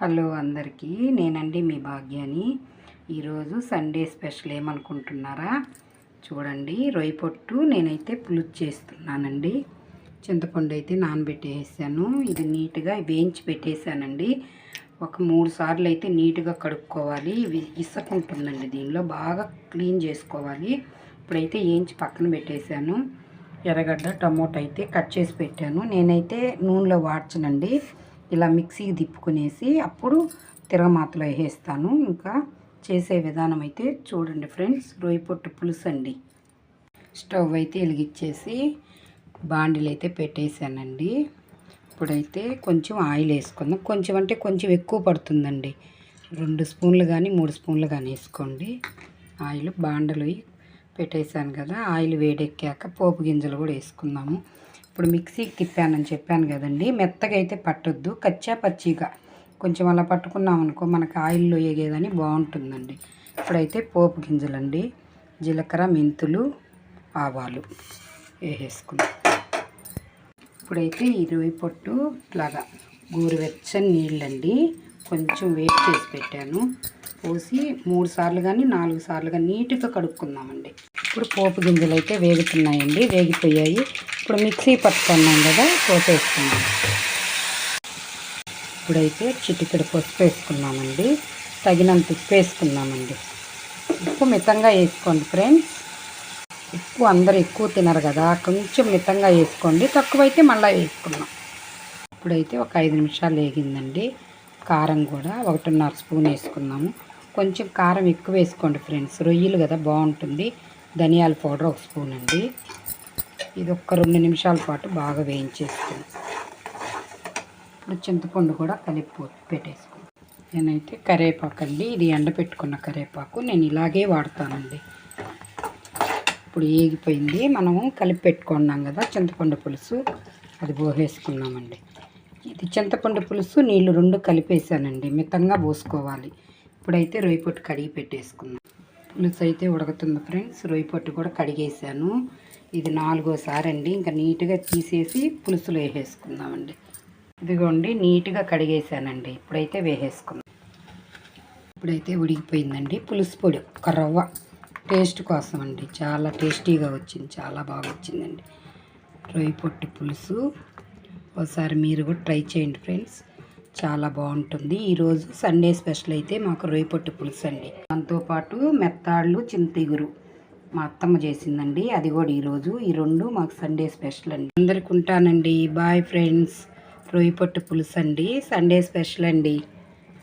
Hello అందరికీ నేనండి మీ భాగ్యాని. ఈరోజు సండే స్పెషల్ ఏమనుకుంటున్నారా? చూడండి రొయ్య పొట్టు నేనైతే పులుసు చేస్తున్నానండి. చింతపండు అయితే నానబెట్టేసాను. ఇది నీట్గా వేయించి పెట్టేశానండి. ఒక మూడు సార్లు అయితే నీట్గా కడుక్కోవాలి. ఇవి ఉంటుందండి దీనిలో బాగా క్లీన్ చేసుకోవాలి. ఇప్పుడైతే వేయించి పక్కన పెట్టేశాను. ఎర్రగడ్డ టమోటా అయితే కట్ చేసి పెట్టాను. నేనైతే నూనెలో వాడ్చనండి. ఇలా మిక్సీకి తిప్పుకునేసి అప్పుడు తిరగమాతలో వేసేస్తాను. ఇంకా చేసే విధానం అయితే చూడండి ఫ్రెండ్స్ రొయ్య పొట్టు పులుసు అండి స్టవ్ అయితే వెలిగించేసి బాండిలు అయితే పెట్టేశానండి. ఇప్పుడైతే కొంచెం ఆయిల్ వేసుకుందాం. కొంచెం అంటే కొంచెం ఎక్కువ పడుతుందండి. రెండు స్పూన్లు కానీ మూడు స్పూన్లు కానీ వేసుకోండి. ఆయిల్ బాండలు పెట్టేశాను కదా ఆయిల్ వేడెక్కాక పోపు గింజలు కూడా వేసుకుందాము. ఇప్పుడు మిక్సీకి తిప్పానని చెప్పాను కదండి. మెత్తగా అయితే పట్టొద్దు. కచ్చా పచ్చిగా కొంచెం అలా పట్టుకున్నాం అనుకో మనకు ఆయిల్లో వేగేదని బాగుంటుందండి. ఇప్పుడైతే పోపు గింజలండి. జీలకర్ర మెంతులు ఆవాలు వేసేసుకుందాం. ఇప్పుడైతే ఇరవై పొట్టు ఇట్లాగా గోరువెచ్చని నీళ్ళండి. కొంచెం వెయిట్ చేసి పెట్టాను. పోసి మూడు సార్లు కానీ నాలుగు సార్లు కానీ నీట్గా కడుక్కుందామండి. ఇప్పుడు పోపు గింజలు అయితే వేగుతున్నాయండి వేగిపోయాయి. ఇప్పుడు మిక్సీ పట్టుకున్నాం కదా పోసేసుకున్నాం ఇప్పుడైతే చిటికెడు పసుపు వేసుకున్నామండి. తగినంత ఉప్పు వేసుకున్నామండి. ఉప్పు మితంగా వేసుకోండి ఫ్రెండ్స్. ఉప్పు అందరు ఎక్కువ తినరు కదా కొంచెం మితంగా వేసుకోండి. తక్కువైతే మళ్ళీ వేసుకున్నాం ఇప్పుడైతే ఒక ఐదు నిమిషాలు వేగిందండి. కారం కూడా ఒకటిన్నర స్పూన్ వేసుకున్నాము. కొంచెం కారం ఎక్కువ వేసుకోండి ఫ్రెండ్స్. రొయ్యలు కదా బాగుంటుంది. ధనియాల పౌడర్ ఒక స్పూన్ అండి. ఇది ఒక్క రెండు నిమిషాల పాటు బాగా వేయించేసుకుని ఇప్పుడు చింతపండు కూడా కలిపి పెట్టేసుకున్నాం నేనైతే కరివేపాకు అండి. ఇది ఎండపెట్టుకున్న కరివేపాకు నేను ఇలాగే వాడతానండి. ఇప్పుడు ఏగిపోయింది. మనము కలిపి పెట్టుకున్నాం కదా చింతపండు పులుసు. అది పోసేసుకున్నామండి. ఇది చింతపండు పులుసు నీళ్ళు రెండు కలిపేసానండి మితంగా పోసుకోవాలి. ఇప్పుడైతే రొయ్య పొట్టు కడిగి పెట్టేసుకుందాం. పులుసు అయితే ఉడుకుతుంది ఫ్రెండ్స్. రొయ్య పొట్టు కూడా కడిగేసాను ఇది నాలుగోసారి అండి ఇంకా నీట్గా తీసేసి పులుసులో వేసేసుకుందామండి. ఇదిగోండి నీట్గా కడిగేసానండి ఇప్పుడైతే వేసేసుకుందాం. ఇప్పుడైతే ఉడికిపోయిందండి పులుసు పొడి. ఒక రవ్వ టేస్ట్ కోసం అండి. చాలా టేస్టీగా వచ్చింది. చాలా బాగా వచ్చిందండి. రొయ్య పొట్టు పులుసు. ఒకసారి మీరు కూడా ట్రై చేయండి ఫ్రెండ్స్. చాలా బాగుంటుంది. ఈరోజు సండే స్పెషల్ అయితే మాకు రొయ్యపొట్టు పులుసు అండి. దాంతోపాటు మెత్తాళ్ళు చింతిగురు మా అత్తమ్మ చేసిందండి. అది కూడా ఈరోజు ఈ రెండు మాకు సండే స్పెషల్ అండి. అందరికి ఉంటానండి. Bye friends. రొయ్యపొట్టు పులుసు అండి. సండే స్పెషల్ అండి.